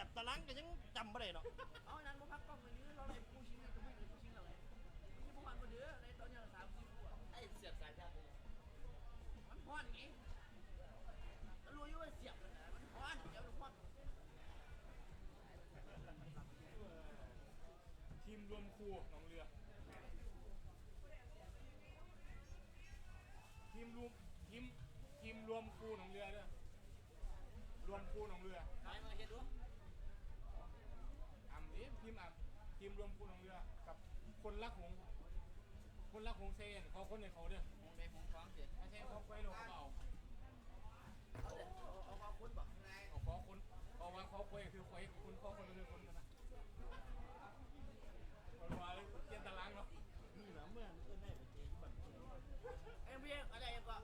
แบบตะลังก็ยังจำไม่ได้เนาะเอานั้นมาพักกล้องไปนี้เราเลยผู้ชิงกับผู้ผู้ชิงเราเลยผู้ชิงพวกมันมาเดือในตอนนี้สามสี่ผู้ไอ้เสียบสายชาติมันพอนไงแล้วรู้อยู่ว่าเสียบมันนะมันพอนเดี๋ยวมันพอนทีมรวมครูหนองเรือ ทีมรวมทีมทีมรวมครูหนองเรือเด้อรวมครูหนองเรือ ไปมาเฮ็ดดู อ่ำนี้ทีมอ่ำทีมรวมครูหนองเรือกับคนรักหงส์คนรักหงส์เซนเขาคนในเขาเด้อมองไปมองฟ้องเสียไม่ใช่เขาไว้ลงเขาเอาเอาเลยเอาความคุ้นบอกเอาขอคนเอาว่าเขาคุยคือคุยคุณเขาคนละเรื่องคนกันนะคนว่าเลยเกียนตารางเนาะนี่นะเมื่อเอิ้นได้ไปเจงบันเอ็มพีอะไรก็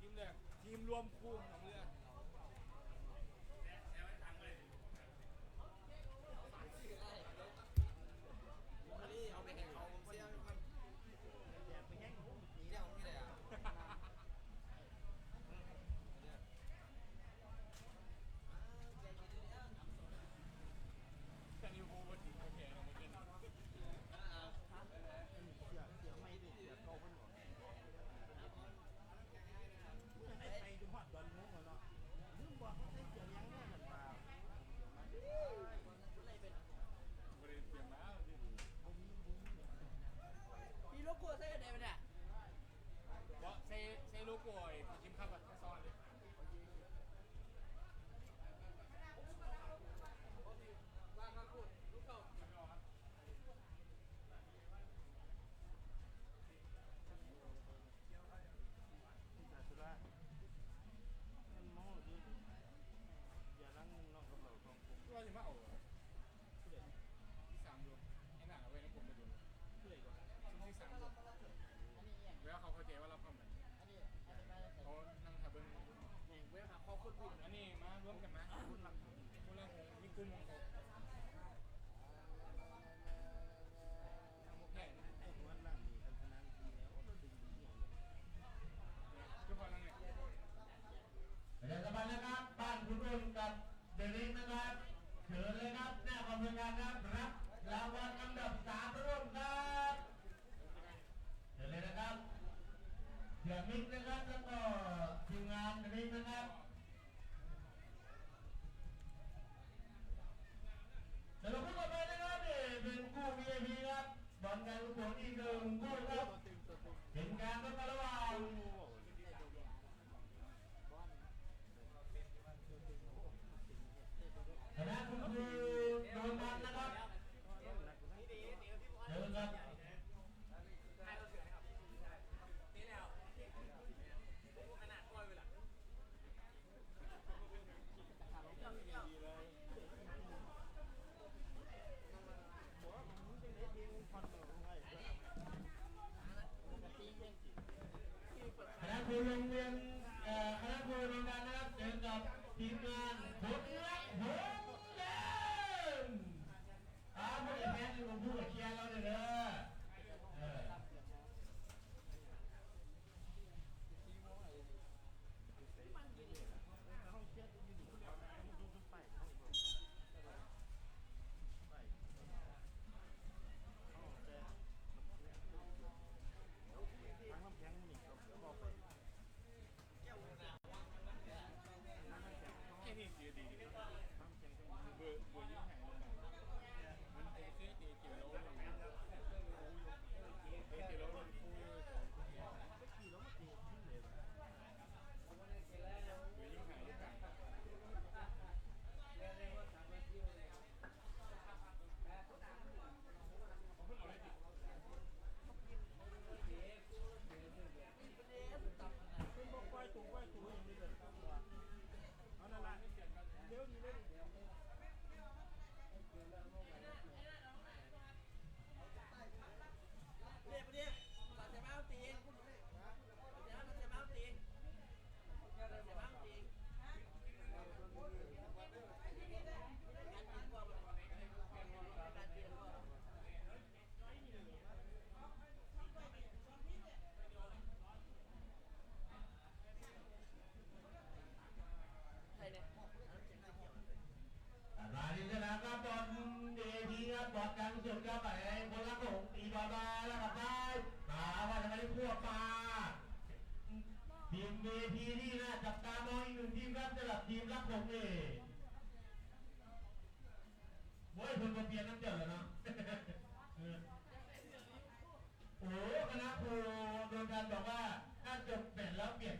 ทีมแรกทีมรวมครูหนองเรือ นี่เอาไปให้เขาเสียมัน แจกไปแห้งผมเจ เสียของนี่เลยอะ แต่นิวโบว์ทีโอเคเราไม่เป็น เสียเสียไม่ได้เสียเก่ามันหรอกไอ้ไปจนหอดดอนมุ้งแล้วเนาะ ลืมบอกได้เสียยังแน่นอนมาบริเวณเนี่ยนมาที่มีโลโก้ใส่ไหนไปเนี่ยว่าเซเซโลโก้ไอ้ทีมขับอะซ้อน บ้านคุณรุ่นกับเดลิงนะครับเชิญเลยครับหน้ากองบริการครับรับรางวัลอันดับสามร่วมครับเชิญเลยนะครับเสียมิกนะครับแล้วก็ทีมงานเดลิงนะครับสรุปผู้ต่อไปนะครับนี่เป็นคู่ VIP ครับบอลการกุศลอีกหนึ่งคู่ครับเป็นการทดสอบระหว่าง คณะคุณครูโดนมันนะครับเชิญครับ นี่แล้วขนาดก้อยไปหลัง บอกว่ามึงจะได้ยิง คณะครูโรงเรียนคณะครูโรงเรียนนะครับเจอกับทีมงานผลรักหงส์เล่นอาผู้ใหญ่แพ้ที่ผมพูดกับเชียร์เราเลยเด้อเออ ห้องเชียร์อยู่นี่ดูดูไปห้องไปห้องแต่ทางลำแพงนี่ก็บอกไป ไอ้นี่ดีดี ทางแพงก็มี เบอร์เบอร์ยิ่งแห่งลงไปมันโอเคดีเกี่ยวแล้วเกี่ยวแล้วมันคุย ขี่แล้วมาตีขึ้นเลย เบอร์ยิ่งแห่งลงไปเขาเพิ่งเอาเลยดิ ขึ้นบอกไว้ถูกไว้ถูกอย่างนี้เลยเอานั่นละเดี๋ยวนี้เลย เรียบเรียบตัดเสียบ้าตีเสียบ้าตัดเสียบ้าตีเสียบ้าตีการกินกว่าการกินกว่าใช่เนี่ย ราย วัดการกุศลครับไอ้คนรักของตีบาบาแล้วครับได้มาว่าจะไม่ได้พวกมาทีมเมทีนี่นะจับตามองอีกหนึ่งทีมครับสำหรับทีมรักของเอโว้ยคนมาเปลี่ยนน้ำเดือดแล้วเนาะเออโอ้คณะครูโดนการบอกว่าถ้าจบแมตช์แล้วเปลี่ยน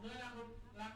หนูน้อยรักรัก